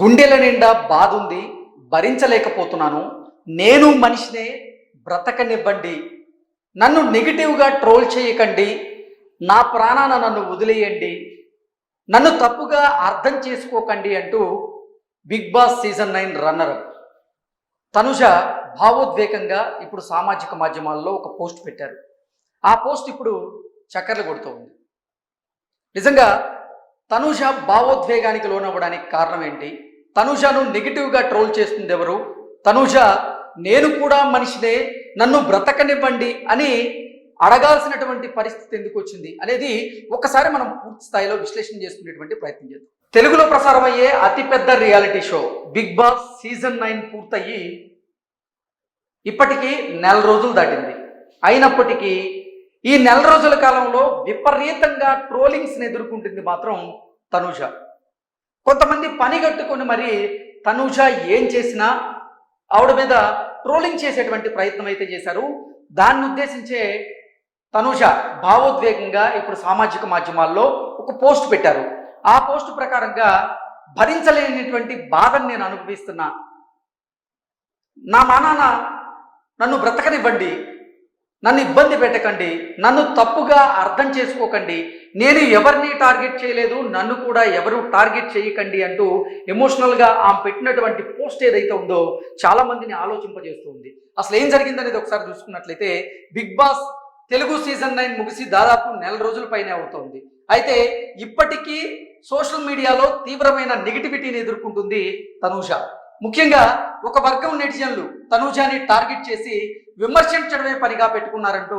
గుండెల నిండా బాధ ఉంది భరించలేకపోతున్నాను. నేను మనిషినే బ్రతకనివ్వండి. నన్ను నెగిటివ్గా ట్రోల్ చేయకండి. నా ప్రాణాన నన్ను వదిలేయండి. నన్ను తప్పుగా అర్థం చేసుకోకండి అంటూ Bigg Boss season nine runner Tanuja భావోద్వేగంగా ఇప్పుడు సామాజిక మాధ్యమాల్లో ఒక పోస్ట్ పెట్టారు. ఆ పోస్ట్ ఇప్పుడు చక్కర్లు కొడుతూ ఉంది. నిజంగా తనుజ భావోద్వేగానికి లోనవ్వడానికి కారణం ఏంటి? తనుజను నెగిటివ్గా ట్రోల్ చేస్తుంది ఎవరు తనుజ నేను కూడా మనిషినే నన్ను బ్రతకనివ్వండి అని అడగాల్సినటువంటి పరిస్థితి ఎందుకు వచ్చింది అనేది ఒకసారి మనం పూర్తి స్థాయిలో విశ్లేషణ చేసుకునేటువంటి ప్రయత్నం చేద్దాం. తెలుగులో ప్రసారం అయ్యే అతిపెద్ద reality show Bigg Boss season nine పూర్తయ్యి ఇప్పటికీ నెల రోజులు దాటింది. అయినప్పటికీ ఈ నెల రోజుల కాలంలో విపరీతంగా ట్రోలింగ్స్ని ఎదుర్కొంటుంది మాత్రం తనూజ. కొంతమంది పని కట్టుకొని మరి తనూజ ఏం చేసినా ఆవిడ మీద ట్రోలింగ్ చేసేటువంటి ప్రయత్నం అయితే చేశారు. దాన్ని ఉద్దేశించే తనూజ భావోద్వేగంగా ఇప్పుడు సామాజిక మాధ్యమాల్లో ఒక పోస్ట్ పెట్టారు. ఆ పోస్ట్ ప్రకారంగా భరించలేనటువంటి బాధను నేను అనుభవిస్తున్నా. నా మానాన నన్ను బ్రతకనివ్వండి. నన్ను ఇబ్బంది పెట్టకండి నన్ను తప్పుగా అర్థం చేసుకోకండి. నేను ఎవరిని టార్గెట్ చేయలేదు నన్ను కూడా ఎవరు టార్గెట్ చేయకండి అంటూ ఎమోషనల్గా ఆమె పెట్టినటువంటి పోస్ట్ ఏదైతే ఉందో చాలా మందిని ఆలోచింపజేస్తుంది అసలు ఏం జరిగిందనేది ఒకసారి చూసుకున్నట్లయితే Bigg Boss Telugu season nine ముగిసి దాదాపు నెల రోజుల పైనే అవుతోంది. అయితే ఇప్పటికీ సోషల్ మీడియాలో తీవ్రమైన నెగిటివిటీని ఎదుర్కొంటుంది తనూష. ముఖ్యంగా ఒక వర్గం నెటిజన్లు తనూజాని టార్గెట్ చేసి విమర్శించడమే పనిగా పెట్టుకున్నారంటూ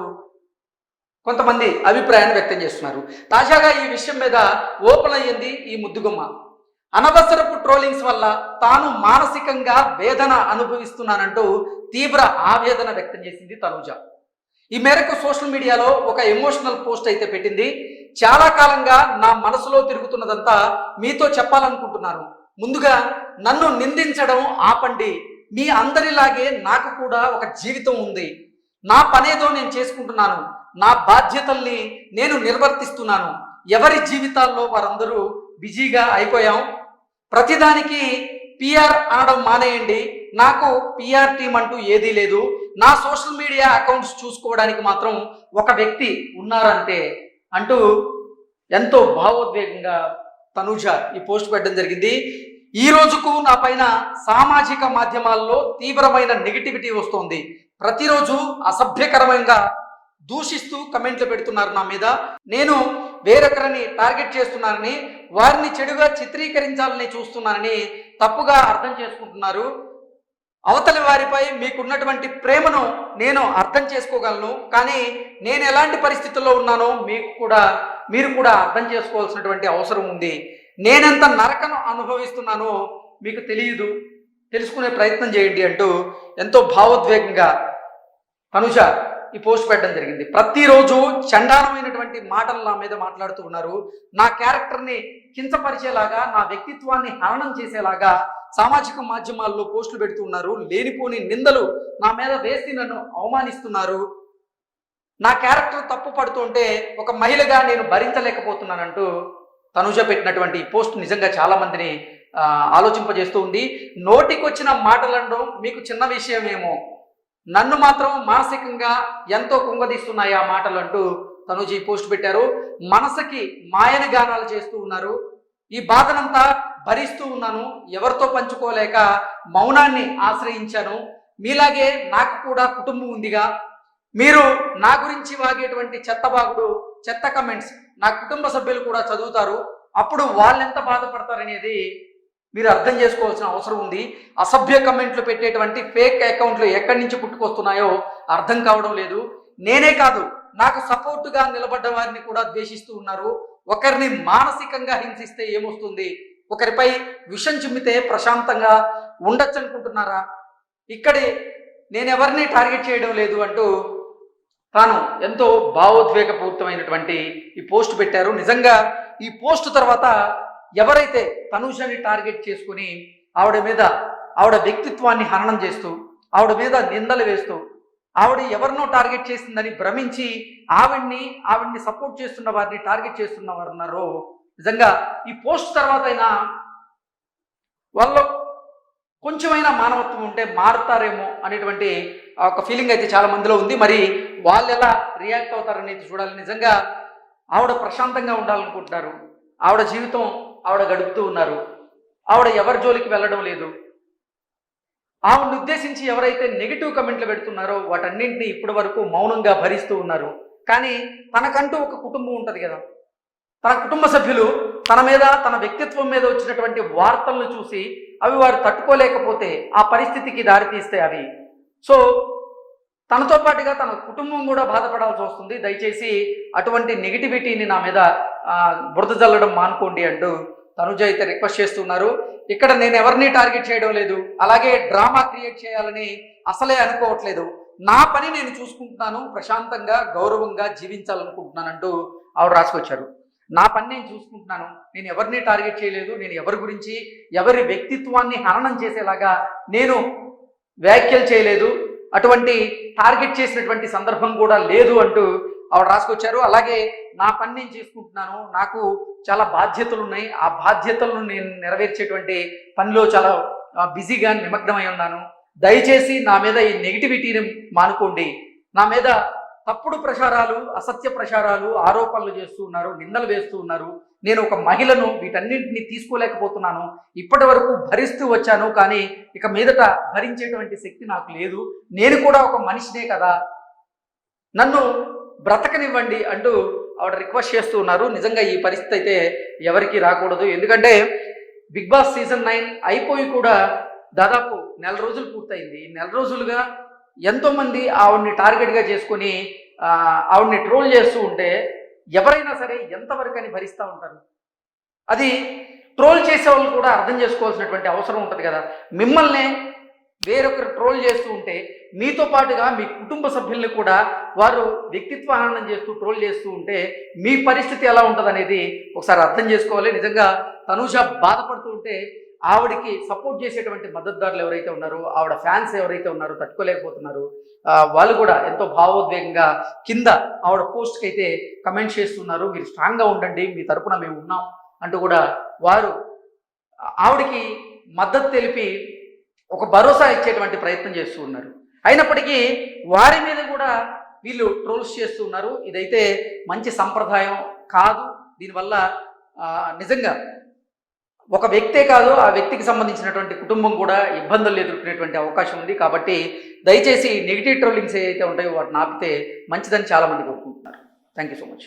కొంతమంది అభిప్రాయాన్ని వ్యక్తం చేస్తున్నారు. తాజాగా ఈ విషయం మీద ఓపెన్ అయ్యింది ఈ ముద్దుగుమ్మ. అనవసరపు ట్రోలింగ్స్ వల్ల తాను మానసికంగా వేదన అనుభవిస్తున్నానంటూ తీవ్ర ఆవేదన వ్యక్తం చేసింది తనూజ. ఈ మేరకు సోషల్ మీడియాలో ఒక ఎమోషనల్ పోస్ట్ అయితే పెట్టింది. చాలా కాలంగా నా మనసులో తిరుగుతున్నదంతా మీతో చెప్పాలనుకుంటున్నాను. ముందుగా నన్ను నిందించడం ఆపండి. మీ అందరిలాగే నాకు కూడా ఒక జీవితం ఉంది. నా పనేదో నేను చేసుకుంటున్నాను. నా బాధ్యతల్ని నేను నిర్వర్తిస్తున్నాను. ఎవరి జీవితాల్లో వారందరూ బిజీగా అయిపోయాం? ప్రతిదానికి పిఆర్ అనడం మానేయండి. నాకు పిఆర్ టీం అంటూ ఏదీ లేదు. నా సోషల్ మీడియా అకౌంట్స్ చూసుకోవడానికి మాత్రం ఒక వ్యక్తి ఉన్నారంతే అంటూ ఎంతో భావోద్వేగంగా తనూజ ఈ పోస్ట్ పెట్టడం జరిగింది. ఈ రోజుకు నా పైన సామాజిక మాధ్యమాల్లో తీవ్రమైన నెగిటివిటీ వస్తోంది. ప్రతిరోజు అసభ్యకరమంగా దూషిస్తూ కమెంట్లు పెడుతున్నారు నా మీద. నేను వేరొకరిని టార్గెట్ చేస్తున్నానని వారిని చెడుగా చిత్రీకరించాలని చూస్తున్నానని తప్పుగా అర్థం చేసుకుంటున్నారు. అవతలి వారిపై మీకున్నటువంటి ప్రేమను నేను అర్థం చేసుకోగలను. కానీ నేను ఎలాంటి పరిస్థితుల్లో ఉన్నానో మీకు కూడా మీరు కూడా అర్థం చేసుకోవాల్సినటువంటి అవసరం ఉంది. నేనెంత నరకను అనుభవిస్తున్నానో మీకు తెలియదు. తెలుసుకునే ప్రయత్నం చేయండి అంటూ ఎంతో భావోద్వేగంగా తనుజ ఈ పోస్ట్ పెట్టడం జరిగింది. ప్రతిరోజు చండాలమైనటువంటి మాటలు నా మీద మాట్లాడుతూ ఉన్నారు. నా క్యారెక్టర్ని కించపరిచేలాగా నా వ్యక్తిత్వాన్ని హరణం చేసేలాగా సామాజిక మాధ్యమాల్లో పోస్టులు పెడుతూ ఉన్నారు. లేనిపోని నిందలు నా మీద వేసి నన్ను అవమానిస్తున్నారు. నా క్యారెక్టర్ తప్పు పడుతుంటే ఒక మహిళగా నేను భరించలేకపోతున్నానంటూ తనుజ పెట్టినటువంటి ఈ పోస్ట్ నిజంగా చాలామందిని ఆలోచింపజేస్తూ ఉంది. నోటికొచ్చిన మాటలను మీకు చిన్న విషయమేమో నన్ను మాత్రం మానసికంగా ఎంతో కుంగదీస్తున్నాయి ఆ మాటలు అంటూ తనుజ ఈ పోస్ట్ పెట్టారు. మనసుకి మాయన గానాలు చేస్తూ ఉన్నారు. ఈ బాధనంతా భరిస్తూ ఉన్నాను. ఎవరితో పంచుకోలేక మౌనాన్ని ఆశ్రయించాను. మీలాగే నాకు కూడా కుటుంబం ఉందిగా. మీరు నా గురించి వాగేటువంటి చెత్తబాగుడు చెత్త కమెంట్స్ నా కుటుంబ సభ్యులు కూడా చదువుతారు. అప్పుడు వాళ్ళెంత బాధపడతారనేది మీరు అర్థం చేసుకోవాల్సిన అవసరం ఉంది. అసభ్య కమెంట్లు పెట్టేటువంటి ఫేక్ అకౌంట్లు ఎక్కడి నుంచి పుట్టుకొస్తున్నాయో అర్థం కావడం లేదు. నేనే కాదు నాకు సపోర్టుగా నిలబడ్డ వారిని కూడా ద్వేషిస్తూ ఉన్నారు. ఒకరిని మానసికంగా హింసిస్తే ఏమొస్తుంది? ఒకరిపై విషం చిమ్మితే ప్రశాంతంగా ఉండొచ్చు అనుకుంటున్నారా ఇక్కడే నేను ఎవరిని టార్గెట్ చేయడం లేదు అంటూ తాను ఎంతో భావోద్వేగపూరితమైనటువంటి ఈ పోస్ట్ పెట్టారు. నిజంగా ఈ పోస్ట్ తర్వాత ఎవరైతే తనుషని టార్గెట్ చేసుకుని ఆవిడ మీద ఆవిడ వ్యక్తిత్వాన్ని హననం చేస్తూ ఆవిడ మీద నిందలు వేస్తూ ఆవిడ ఎవరినో టార్గెట్ చేసిందని భ్రమించి ఆవిడ్ని ఆవిడ్ని సపోర్ట్ చేస్తున్న వారిని టార్గెట్ చేస్తున్న వారు ఉన్నారు నిజంగా ఈ పోస్ట్ తర్వాత అయినా వాళ్ళు కొంచెమైనా మానవత్వం ఉంటే మారుతారేమో అనేటువంటి ఒక ఫీలింగ్ అయితే చాలా మందిలో ఉంది. మరి వాళ్ళు ఎలా రియాక్ట్ అవుతారనేది చూడాలి. నిజంగా ఆవిడ ప్రశాంతంగా ఉండాలనుకుంటున్నారు. ఆవిడ జీవితం ఆవిడ గడుపుతూ ఉన్నారు. ఆవిడ ఎవరి జోలికి వెళ్ళడం లేదు. ఆవిడని ఉద్దేశించి ఎవరైతే నెగిటివ్ కమెంట్లు పెడుతున్నారో వాటన్నింటినీ ఇప్పటి వరకు మౌనంగా భరిస్తూ ఉన్నారు. కానీ తనకంటూ ఒక కుటుంబం ఉంటుంది కదా. తన కుటుంబ సభ్యులు తన మీద తన వ్యక్తిత్వం మీద వచ్చినటువంటి వార్తలను చూసి అవి వారు తట్టుకోలేకపోతే ఆ పరిస్థితికి దారితీస్తే అవి. సో తనతో పాటుగా తన కుటుంబం కూడా బాధపడాల్సి వస్తుంది. దయచేసి అటువంటి నెగిటివిటీని నా మీద బురద జల్లడం మానుకోండి అంటూ తనుజ అయితే రిక్వెస్ట్ చేస్తున్నారు. ఇక్కడ నేను ఎవరిని టార్గెట్ చేయడం లేదు. అలాగే డ్రామా క్రియేట్ చేయాలని అసలే అనుకోవట్లేదు. నా పని నేను చూసుకుంటున్నాను. ప్రశాంతంగా గౌరవంగా జీవించాలనుకుంటున్నానంటూ ఆవిడ రాసుకొచ్చారు. నా పని నేను చూసుకుంటున్నాను. నేను ఎవరిని టార్గెట్ చేయలేదు. నేను ఎవరి గురించి ఎవరి వ్యక్తిత్వాన్ని హననం చేసేలాగా నేను వ్యాఖ్యలు చేయలేదు. అటువంటి టార్గెట్ చేసినటువంటి సందర్భం కూడా లేదు అంటూ ఆవిడ రాసుకొచ్చారు. అలాగే నా పని నేను చేసుకుంటున్నాను. నాకు చాలా బాధ్యతలు ఉన్నాయి. ఆ బాధ్యతలను నేను నెరవేర్చేటువంటి పనిలో చాలా బిజీగా నిమగ్నమై ఉన్నాను. దయచేసి నా మీద ఈ నెగిటివిటీని మానుకోండి. నా మీద తప్పుడు ప్రచారాలు అసత్య ప్రచారాలు ఆరోపణలు చేస్తూ ఉన్నారు నిందలు వేస్తూ ఉన్నారు. నేను ఒక మహిళను వీటన్నింటినీ తీసుకోలేకపోతున్నాను. ఇప్పటి వరకు భరిస్తూ వచ్చాను కానీ ఇక మీదట భరించేటువంటి శక్తి నాకు లేదు. నేను కూడా ఒక మనిషినే కదా. నన్ను బ్రతకనివ్వండి అంటూ ఆవిడ రిక్వెస్ట్ చేస్తూ ఉన్నారు. నిజంగా ఈ పరిస్థితి అయితే ఎవరికీ రాకూడదు. ఎందుకంటే బిగ్ బాస్ సీజన్ నైన్ అయిపోయి కూడా దాదాపు నెల రోజులు పూర్తయింది. నెల రోజులుగా ఎంతోమంది ఆవిడ్ని టార్గెట్గా చేసుకొని ఆవిడ్ని ట్రోల్ చేస్తూ ఉంటే ఎవరైనా సరే ఎంతవరకు అని భరిస్తూ ఉంటారు? అది ట్రోల్ చేసే వాళ్ళు కూడా అర్థం చేసుకోవాల్సినటువంటి అవసరం ఉంటుంది కదా. మిమ్మల్ని వేరొకరు ట్రోల్ చేస్తూ ఉంటే మీతో పాటుగా మీ కుటుంబ సభ్యుల్ని కూడా వారు వ్యక్తిత్వ హననం చేస్తూ ట్రోల్ చేస్తూ ఉంటే మీ పరిస్థితి ఎలా ఉంటుంది అనేది ఒకసారి అర్థం చేసుకోవాలి. నిజంగా తనుష బాధపడుతూ ఉంటే ఆవిడకి సపోర్ట్ చేసేటువంటి మద్దతుదారులు ఎవరైతే ఉన్నారో ఆవిడ ఫ్యాన్స్ ఎవరైతే ఉన్నారో తట్టుకోలేకపోతున్నారు. వాళ్ళు కూడా ఎంతో భావోద్వేగంగా కింద ఆవిడ పోస్ట్కి అయితే కమెంట్ చేస్తున్నారు. మీరు స్ట్రాంగ్గా ఉండండి మీ తరపున మేము ఉన్నాం అంటూ కూడా వారు ఆవిడకి మద్దతు తెలిపి ఒక భరోసా ఇచ్చేటువంటి ప్రయత్నం చేస్తూ ఉన్నారు. అయినప్పటికీ వారి మీద కూడా వీళ్ళు ట్రోల్స్ చేస్తూ ఉన్నారు. ఇదైతే మంచి సంప్రదాయం కాదు. దీనివల్ల నిజంగా ఒక వ్యక్తే కాదు ఆ వ్యక్తికి సంబంధించినటువంటి కుటుంబం కూడా ఇబ్బందులు ఎదుర్కొనేటువంటి అవకాశం ఉంది. కాబట్టి దయచేసి నెగిటివ్ ట్రోలింగ్స్ ఏవైతే ఉంటాయో వాటిని ఆపితే మంచిదని చాలామంది కోరుకుంటున్నారు. Thank you so much